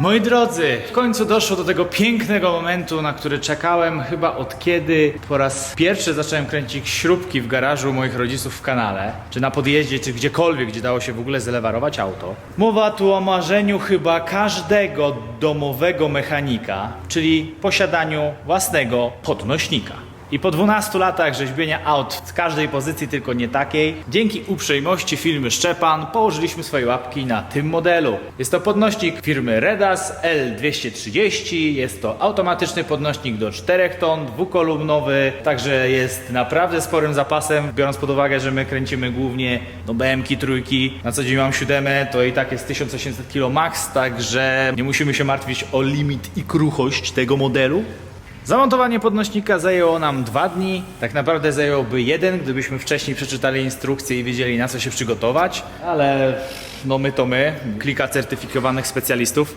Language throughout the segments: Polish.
Moi drodzy, w końcu doszło do tego pięknego momentu, na który czekałem chyba od kiedy po raz pierwszy zacząłem kręcić śrubki w garażu moich rodziców w kanale, czy na podjeździe, czy gdziekolwiek, gdzie dało się w ogóle zelewarować auto. Mowa tu o marzeniu chyba każdego domowego mechanika, czyli posiadaniu własnego podnośnika. I po 12 latach rzeźbienia aut z każdej pozycji, tylko nie takiej, dzięki uprzejmości firmy Szczepan położyliśmy swoje łapki na tym modelu. Jest to podnośnik firmy Redas L230, jest to automatyczny podnośnik do 4 ton, dwukolumnowy, także jest naprawdę sporym zapasem, biorąc pod uwagę, że my kręcimy głównie no BMki trójki, na co dzień mam siódemę, to i tak jest 1800 kg max, także nie musimy się martwić o limit i kruchość tego modelu. Zamontowanie podnośnika zajęło nam dwa dni. Tak naprawdę zająłby jeden, gdybyśmy wcześniej przeczytali instrukcję i wiedzieli na co się przygotować, ale no my to my, klika certyfikowanych specjalistów.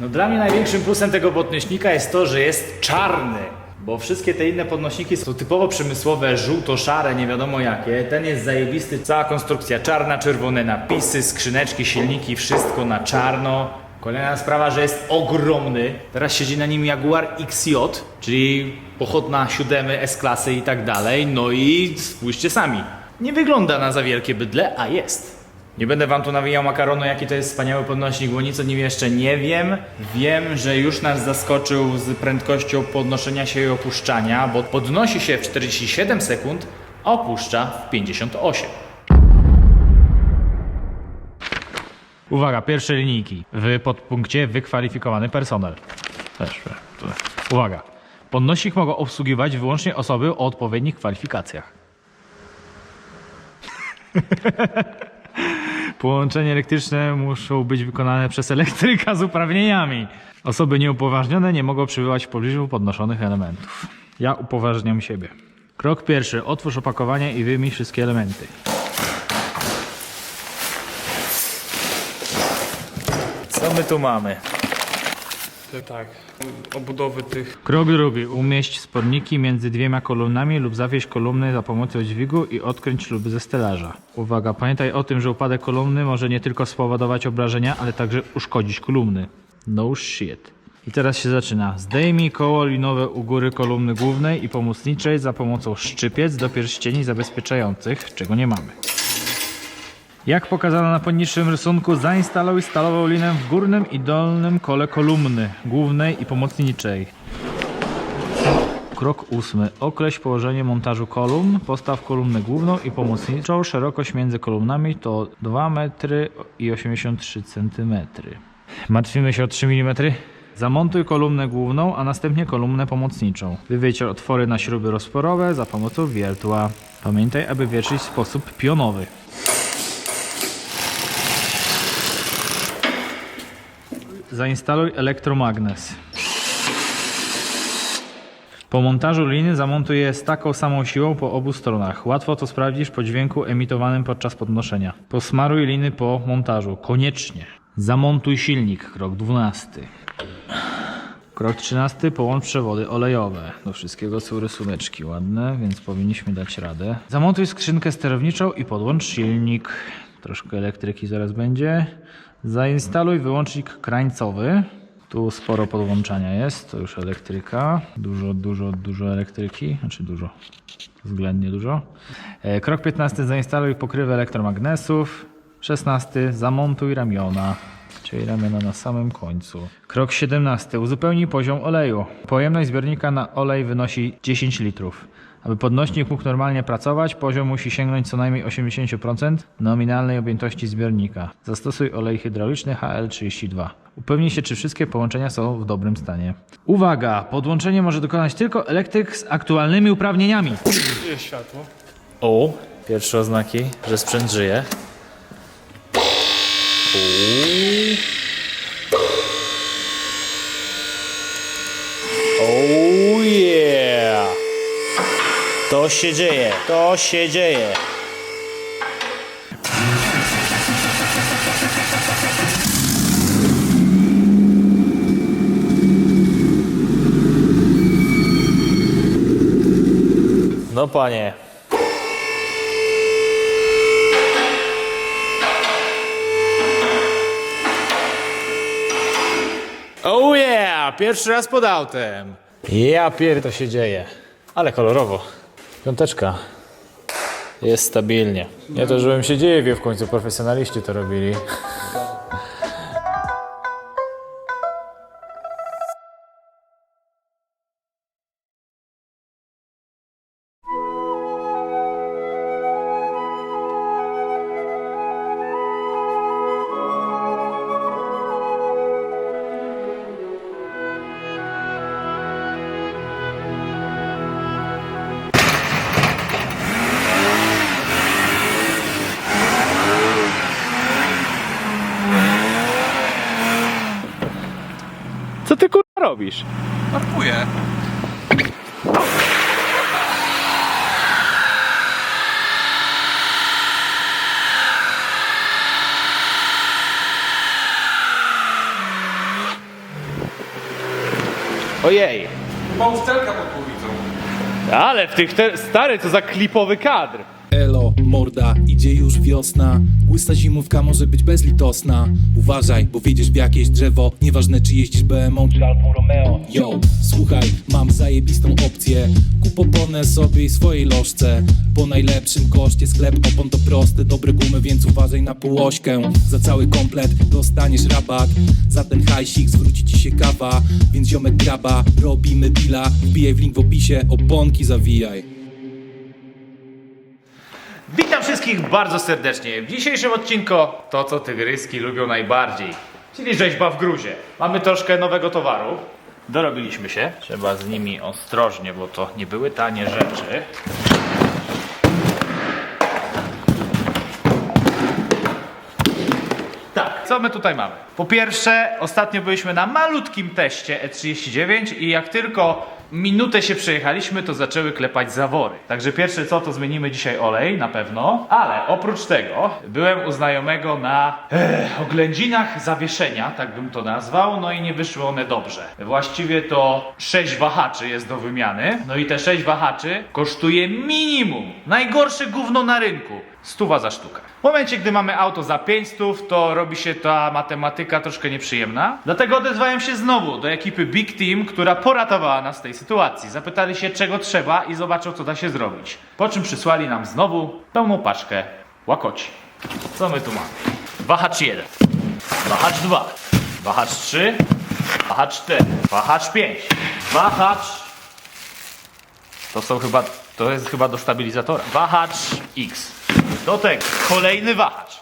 No dla mnie największym plusem tego podnośnika jest to, że jest czarny. Bo wszystkie te inne podnośniki są typowo przemysłowe, żółto-szare, nie wiadomo jakie. Ten jest zajebisty, cała konstrukcja czarna, czerwone napisy, skrzyneczki, silniki, wszystko na czarno. Kolejna sprawa, że jest ogromny. Teraz siedzi na nim Jaguar XJ, czyli pochodna siódemy S-klasy i tak dalej. No i spójrzcie sami. Nie wygląda na za wielkie bydle, a jest. Nie będę wam tu nawijał makaronu, jaki to jest wspaniały podnośnik, bo nic o nim jeszcze nie wiem. Wiem, że już nas zaskoczył z prędkością podnoszenia się i opuszczania, bo podnosi się w 47 sekund, a opuszcza w 58. Uwaga, pierwsze linijki. W podpunkcie wykwalifikowany personel. Też, tu. Uwaga. Podnośnik mogą obsługiwać wyłącznie osoby o odpowiednich kwalifikacjach. Połączenia elektryczne muszą być wykonane przez elektryka z uprawnieniami. Osoby nieupoważnione nie mogą przebywać w pobliżu podnoszonych elementów. Ja upoważniam siebie. Krok pierwszy. Otwórz opakowanie i wyjmij wszystkie elementy. Co my tu mamy? Te tak, obudowy tych. Krok drugi. Umieść sporniki między dwiema kolumnami lub zawieź kolumny za pomocą dźwigu i odkręć śruby ze stelaża. Uwaga, pamiętaj o tym, że upadek kolumny może nie tylko spowodować obrażenia, ale także uszkodzić kolumny. No shit. I teraz się zaczyna. Zdejmij koło linowe u góry kolumny głównej i pomocniczej za pomocą szczypiec do pierścieni zabezpieczających, czego nie mamy. Jak pokazano na poniższym rysunku, zainstaluj stalową linę w górnym i dolnym kole kolumny, głównej i pomocniczej. Krok ósmy. Określ położenie montażu kolumn. Postaw kolumnę główną i pomocniczą. Szerokość między kolumnami to 2 metry i 83 cm. Martwimy się o 3 mm? Zamontuj kolumnę główną, a następnie kolumnę pomocniczą. Wywiedź otwory na śruby rozporowe za pomocą wiertła. Pamiętaj, aby wiercić w sposób pionowy. Zainstaluj elektromagnes. Po montażu liny zamontuj je z taką samą siłą po obu stronach. Łatwo to sprawdzisz po dźwięku emitowanym podczas podnoszenia. Posmaruj liny po montażu. Koniecznie. Zamontuj silnik. Krok 12. Krok 13. Połącz przewody olejowe. Do wszystkiego są rysuneczki ładne, więc powinniśmy dać radę. Zamontuj skrzynkę sterowniczą i podłącz silnik. Troszkę elektryki zaraz będzie. Zainstaluj wyłącznik krańcowy. Tu sporo podłączania jest, to już elektryka. Dużo, dużo, dużo elektryki, znaczy dużo, względnie dużo. E, Krok 15. Zainstaluj pokrywę elektromagnesów. 16. Zamontuj ramiona, czyli ramiona na samym końcu. Krok 17. Uzupełnij poziom oleju. Pojemność zbiornika na olej wynosi 10 litrów. Aby podnośnik mógł normalnie pracować, poziom musi sięgnąć co najmniej 80% nominalnej objętości zbiornika. Zastosuj olej hydrauliczny HL32. Upewnij się, czy wszystkie połączenia są w dobrym stanie. Uwaga! Podłączenie może dokonać tylko elektryk z aktualnymi uprawnieniami. Jest światło. O, pierwsze oznaki, że sprzęt żyje. Oh To się dzieje, to się dzieje. No panie. pierwszy raz pod autem. Ja pier... to się dzieje. Ale kolorowo. Piąteczka. Jest stabilnie. Nie to, żebym się dziwił, w końcu profesjonaliści to robili. Robisz? Parkuję. Ojej. Mam uszczelka pod głowicą. Ale w tych te... stary, to za klipowy kadr. Elo, morda, idzie już wiosna. Łysta zimówka może być bezlitosna. Uważaj, bo wiedziesz w jakieś drzewo. Nieważne czy jeździsz BMW czy Alfa Romeo. Yo, słuchaj, mam zajebistą opcję. Kup oponę sobie i swojej lożce. Po najlepszym koszcie sklep opon to proste Dobre gumy, więc uważaj na półośkę. Za cały komplet dostaniesz rabat. Za ten hajsik zwróci ci się kawa Więc ziomek graba, robimy deala Wbijaj w link w opisie, oponki zawijaj wszystkich bardzo serdecznie. W dzisiejszym odcinku to, co tygryski lubią najbardziej, czyli rzeźba w gruzie. Mamy troszkę nowego towaru. Dorobiliśmy się. Trzeba z nimi ostrożnie, bo to nie były tanie rzeczy. Tak, co my tutaj mamy? Po pierwsze, ostatnio byliśmy na malutkim teście E39 i jak tylko minutę się przejechaliśmy, to zaczęły klepać zawory. Także pierwsze co, to zmienimy dzisiaj olej, na pewno. Ale oprócz tego, byłem u znajomego na eh, oględzinach zawieszenia, tak bym to nazwał, no i nie wyszły one dobrze. Właściwie to 6 wahaczy jest do wymiany, no i te 6 wahaczy kosztuje minimum, najgorsze gówno na rynku. Stuwa za sztukę. W momencie, gdy mamy auto za 500, to robi się ta matematyka troszkę nieprzyjemna. Dlatego odezwałem się znowu do ekipy Big Team, która poratowała nas z tej sytuacji. Zapytali się, czego trzeba i zobaczą, co da się zrobić. Po czym przysłali nam znowu pełną paczkę łakoci. Co my tu mamy? Wahacz 1, wahacz 2, wahacz 3, wahacz 4, wahacz 5, wahacz to są chyba, to jest chyba do stabilizatora. Wahacz X. Do tego kolejny wahacz.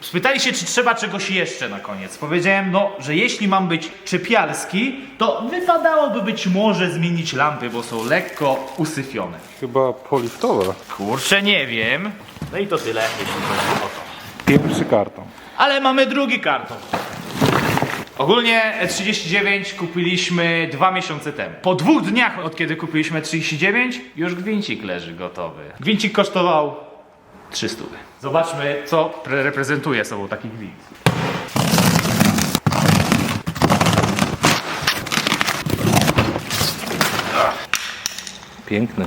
Spytali się, czy trzeba czegoś jeszcze na koniec. Powiedziałem, no, że jeśli mam być czepialski, to wypadałoby być może zmienić lampy, bo są lekko usyfione. Chyba poliftowa. Kurczę, nie wiem. No i to tyle, jeśli chodzi o to. Pierwszy karton. Ale mamy drugi karton. Ogólnie E39 kupiliśmy dwa miesiące temu. Po dwóch dniach od kiedy kupiliśmy E39, już gwincik leży gotowy. Gwincik kosztował 300. Zobaczmy, co pre- reprezentuje sobą taki gwint. Piękny.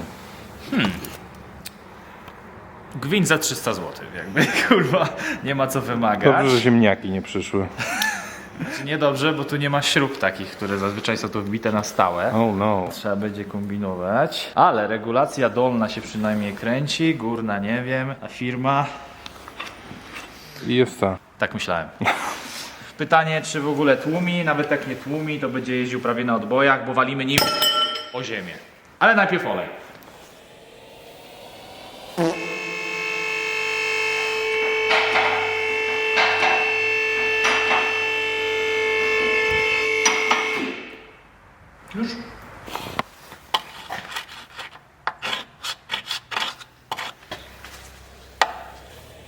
Gwint za 300 zł, jakby kurwa, nie ma co wymagać. Dobrze, że ziemniaki nie przyszły. Niedobrze, bo tu nie ma śrub takich, które zazwyczaj są tu wbite na stałe. Oh no. Trzeba będzie kombinować. Ale regulacja dolna się przynajmniej kręci, górna nie wiem, a firma. I jest ta. Tak myślałem. Pytanie, czy w ogóle tłumi, nawet jak nie tłumi, to będzie jeździł prawie na odbojach, bo walimy nim o ziemię. Ale najpierw olej. Już?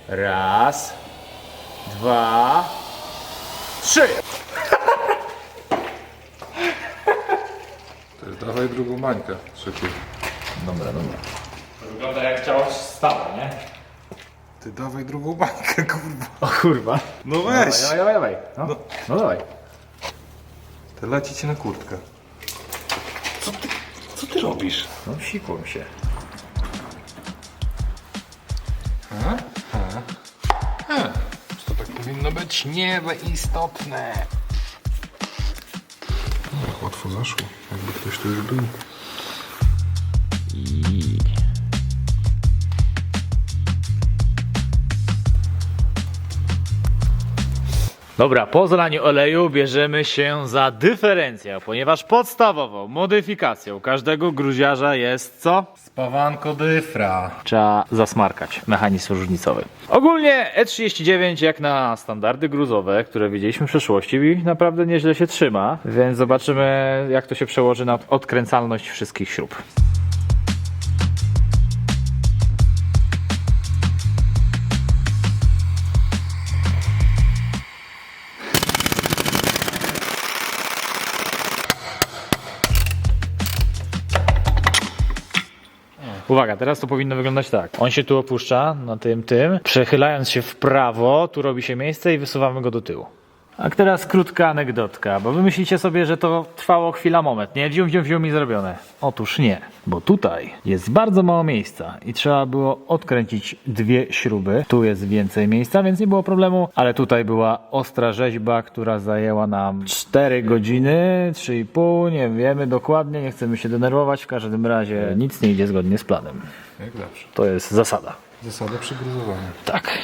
Raz, dwa, trzy. To jest dawaj drugą Trzeciej. Dobra, dobra. To wygląda jak ciało stałe, nie? Ty dawaj drugą bańkę, kurwa. O kurwa. No Dawaj, dawaj, dawaj, dawaj. No, no. no dawaj. To leci ci na kurtkę. Co ty, co ty robisz? No sikłem się. To tak powinno być nieistotne. Łatwo zaszło, jakby ktoś tu już był. Dobra, po zalaniu oleju bierzemy się za dyferencjał, ponieważ podstawową modyfikacją każdego gruziarza jest co? Spawanko dyfra. Trzeba zasmarkać mechanizm różnicowy. Ogólnie E39 jak na standardy gruzowe, które widzieliśmy w przeszłości naprawdę nieźle się trzyma, więc zobaczymy jak to się przełoży na odkręcalność wszystkich śrub. Uwaga, teraz to powinno wyglądać tak. On się tu opuszcza na tym, tym. Przechylając się w prawo, tu robi się miejsce i wysuwamy go do tyłu. A teraz krótka anegdotka, bo wy myślicie sobie, że to trwało chwila moment, nie? Wziął, wziął, wziął mi zrobione. Otóż nie, bo tutaj jest bardzo mało miejsca i trzeba było odkręcić dwie śruby. Tu jest więcej miejsca, więc nie było problemu, ale tutaj była ostra rzeźba, która zajęła nam 4 godziny, 3,5, nie wiemy dokładnie, nie chcemy się denerwować, w każdym razie nic nie idzie zgodnie z planem. Jak zawsze. To jest zasada. Zasada przygruzowania. Tak.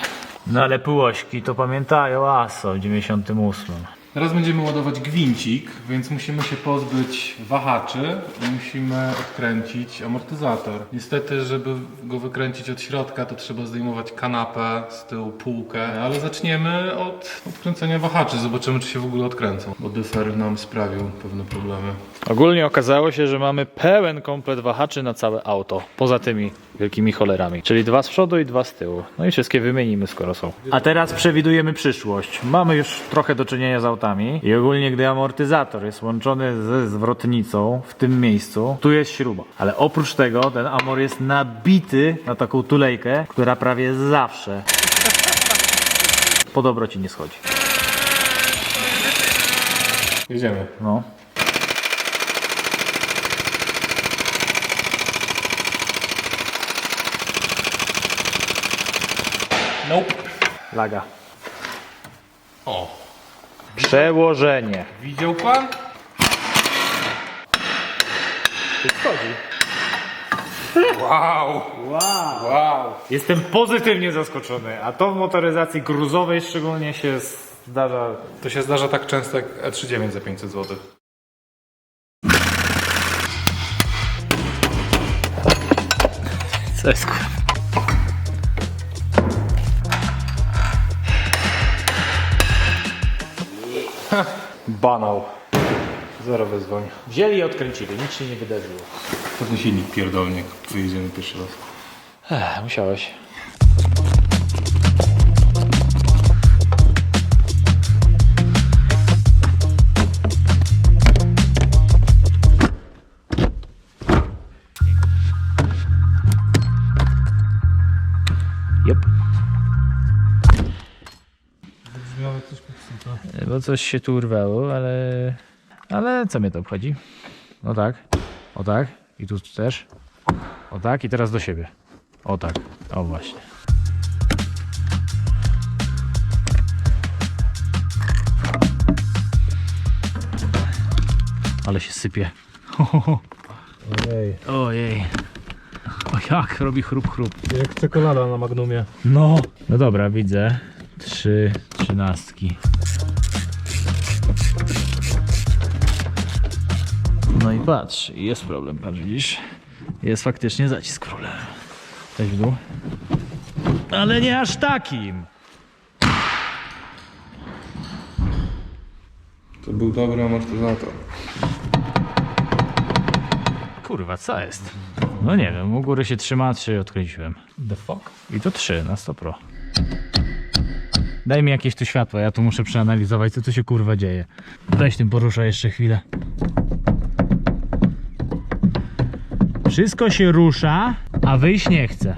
No ale półośki to pamiętają ASO w 98. Teraz będziemy ładować gwincik, więc musimy się pozbyć wahaczy i musimy odkręcić amortyzator. Niestety, żeby go wykręcić od środka, to trzeba zdejmować kanapę, z tyłu półkę, ale zaczniemy od odkręcenia wahaczy. Zobaczymy, czy się w ogóle odkręcą, bo dyfer nam sprawił pewne problemy. Ogólnie okazało się, że mamy pełen komplet wahaczy na całe auto. Poza tymi wielkimi cholerami. Czyli dwa z przodu i dwa z tyłu. No i wszystkie wymienimy, skoro są. A teraz przewidujemy przyszłość. Mamy już trochę do czynienia z autami. I ogólnie, gdy amortyzator jest łączony ze zwrotnicą w tym miejscu, tu jest śruba. Ale oprócz tego ten amor jest nabity na taką tulejkę, która prawie zawsze po dobroci nie schodzi. Jedziemy. No. Nope. Laga. O! Przełożenie. Widział pan? Wow! Wow! Jestem pozytywnie zaskoczony, a to w motoryzacji gruzowej szczególnie się zdarza. To się zdarza tak często jak E39 za 500 zł. Co jest kurwa? Banał. Zero wezwań. Wzięli i odkręcili, nic się nie wydarzyło. Pewnie silnik pierdolnie, jak wyjedziemy pierwszy raz. Ech, musiałeś. Coś się tu urwało, ale... Ale co mnie to obchodzi? O tak, o tak i tu też. O tak i teraz do siebie. O tak, o właśnie. Ale się sypie. Ojej, Ojej. O jak robi chrup chrup. jak czekolada na Magnumie. No. No dobra, widzę. Trzy trzynastki. No i patrz, jest problem, patrz widzisz? Jest faktycznie zacisk problem. Weź w dół. Ale nie aż takim. To był dobry amortyzator. Kurwa, co jest? No nie wiem, u góry się trzyma, trzy odkręciłem. The fuck? I to trzy na 100 pro. Daj mi jakieś tu światło, ja tu muszę przeanalizować, co tu się kurwa dzieje. Weź tym porusza jeszcze chwilę. Wszystko się rusza, a wyjść nie chce.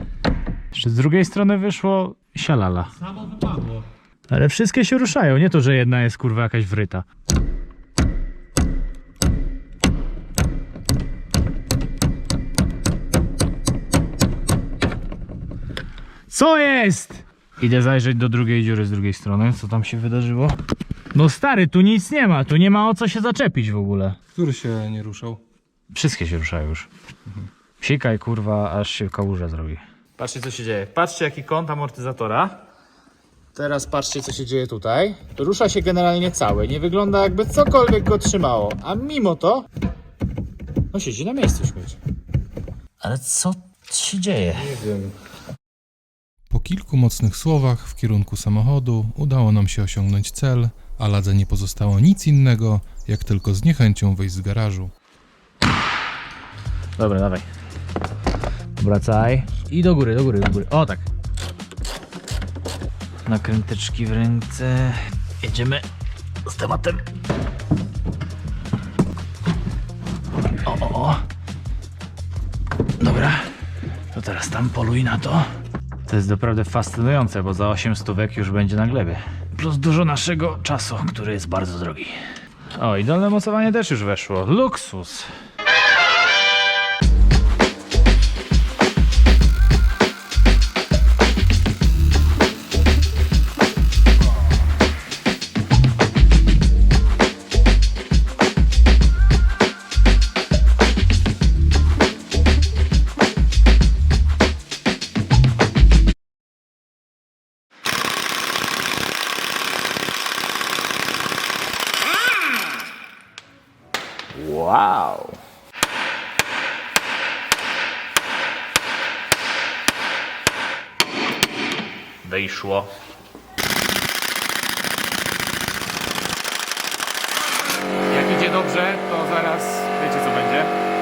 Jeszcze z drugiej strony wyszło sialala. Samo wypadło. Ale wszystkie się ruszają, nie to, że jedna jest kurwa jakaś wryta. Co jest? Idę zajrzeć do drugiej dziury z drugiej strony, co tam się wydarzyło. No stary, tu nic nie ma, tu nie ma o co się zaczepić w ogóle. Który się nie ruszał? Wszystkie się ruszają już. Sikaj kurwa, aż się kałuża zrobi. Patrzcie co się dzieje. Patrzcie jaki kąt amortyzatora. Teraz patrzcie co się dzieje tutaj. Rusza się generalnie cały. Nie wygląda jakby cokolwiek go trzymało. A mimo to... No siedzi na miejscu śmieć. Ale co się dzieje? Po kilku mocnych słowach w kierunku samochodu udało nam się osiągnąć cel, a Ladze nie pozostało nic innego, jak tylko z niechęcią wyjść z garażu. Dobra, dawaj. Wracaj. I do góry, do góry, do góry. O tak. Nakręteczki w ręce. Jedziemy z tematem. O, o, o. Dobra. To teraz tam poluj na to. To jest naprawdę fascynujące, bo za 8 stówek już będzie na glebie. Plus dużo naszego czasu, który jest bardzo drogi. O, i dolne mocowanie też już weszło. Luksus. Wyszło. Jak idzie dobrze, to zaraz wiecie co będzie.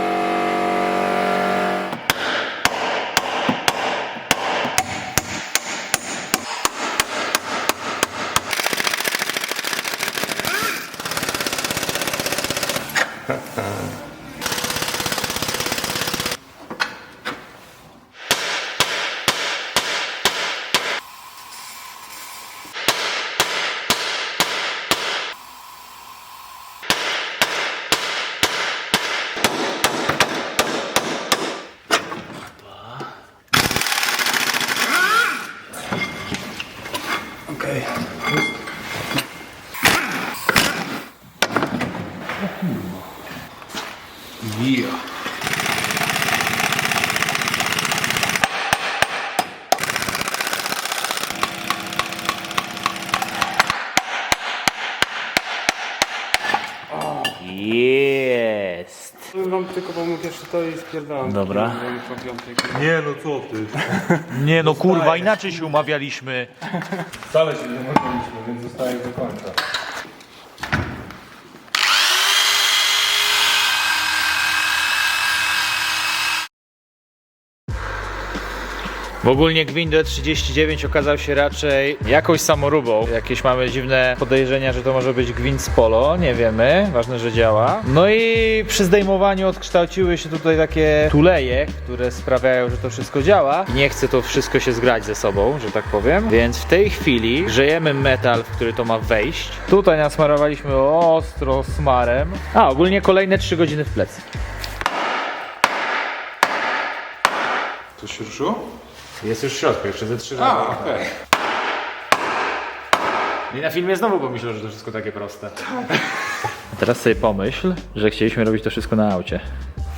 Jest. Wam tylko pomógł jeszcze to i spierdalam. Dobra. Nie no co ty. Nie no kurwa, inaczej się umawialiśmy. Wcale się nie umawialiśmy, więc zostaje do końca. W ogólnie Gwin D39 okazał się raczej jakąś samoróbą. Jakieś mamy dziwne podejrzenia, że to może być Gwin z Polo, nie wiemy, ważne, że działa. No i przy zdejmowaniu odkształciły się tutaj takie tuleje, które sprawiają, że to wszystko działa. I nie chce to wszystko się zgrać ze sobą, że tak powiem. Więc w tej chwili grzejemy metal, w który to ma wejść. Tutaj nasmarowaliśmy ostro smarem. A, ogólnie kolejne 3 godziny w plecy. To się ruszyło? Jest już w środku, jeszcze ze 3 A, okej. I na filmie znowu pomyślał, że to wszystko takie proste. A teraz sobie pomyśl, że chcieliśmy robić to wszystko na aucie.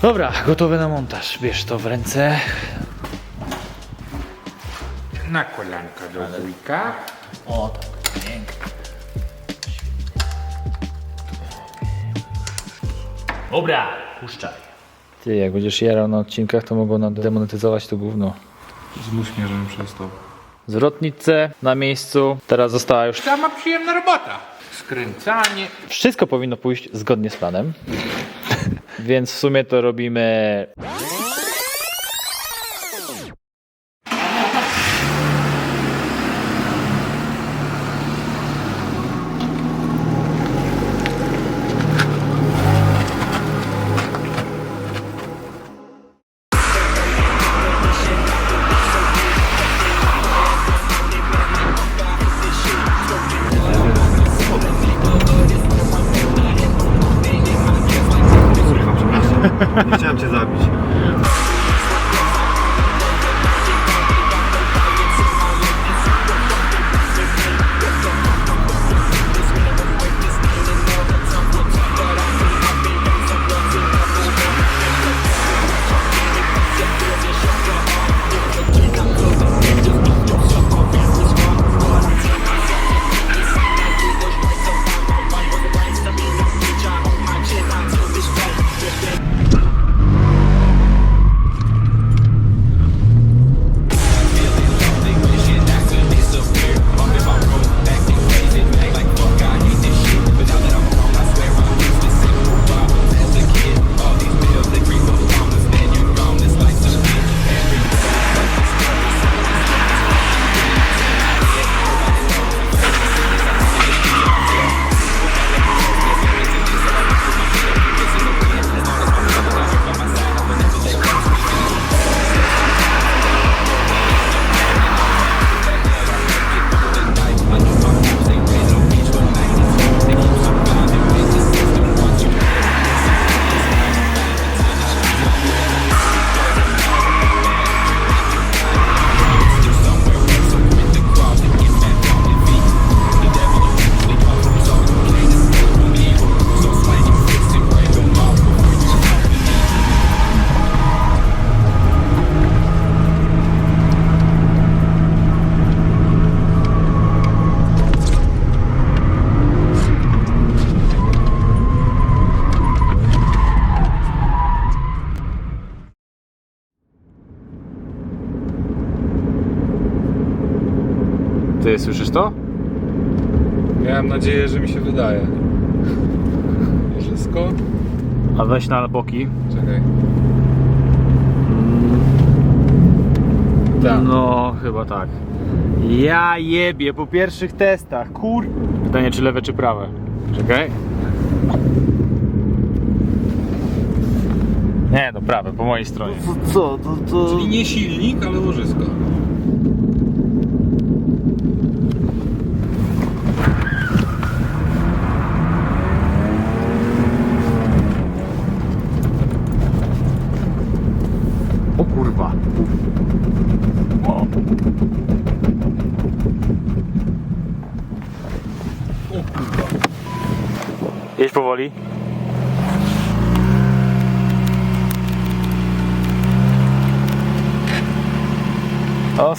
Dobra, gotowe na montaż. Bierz to w ręce. Na kolanka do wujka. O, tak, pięknie. Dobra, puszczaj. Ty, jak będziesz jarał na odcinkach, to mogą nam demonetyzować to gówno. Zmuś mnie, żebym przestał. Zwrotnicę na miejscu. Teraz została już Sama przyjemna robota. Skręcanie. Wszystko powinno pójść zgodnie z planem. Więc w sumie to robimy. Cię zabić. To? Miałem nadzieję, że mi się wydaje. Wszystko? A weź na boki. Czekaj. Tak. No, chyba tak. Ja jebie po pierwszych testach, kur... Pytanie czy lewe czy prawe. Czekaj. Nie, no prawe, po mojej stronie. Co? To, to... Czyli nie silnik, ale łożysko.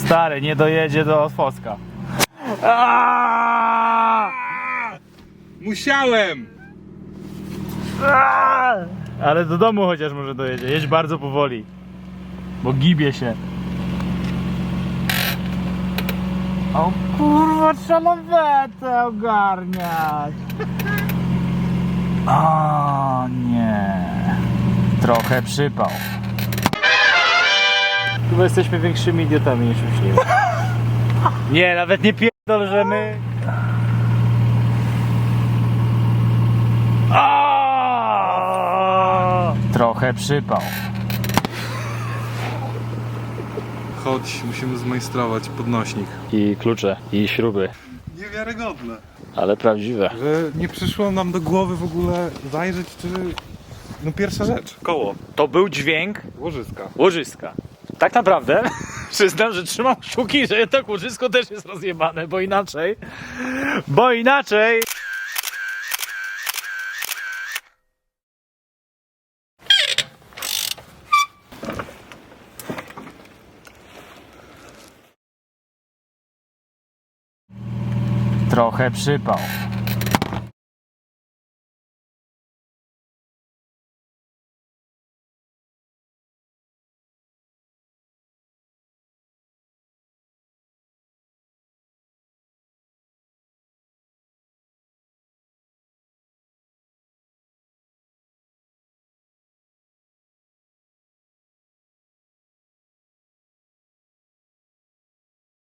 Stary, nie dojedzie do Otwocka. Musiałem! Ale do domu chociaż może dojedzie. Jedź bardzo powoli. Bo gibie się. O kurwa, trzeba lawetę ogarniać. O nie. Trochę przypał. Chyba jesteśmy większymi idiotami niż myśliłem. Nie, nawet nie pierdol, że my... Trochę przypał. Chodź, musimy zmajstrować podnośnik. I klucze, i śruby. Niewiarygodne. Ale prawdziwe. Że nie przyszło nam do głowy w ogóle zajrzeć, czy... No pierwsza rzecz, koło, To był dźwięk łożyska. łożyska. Tak naprawdę przyznam, że trzymam kciuki, że to łożysko też jest rozjebane, bo inaczej. Bo inaczej. Trochę przypał.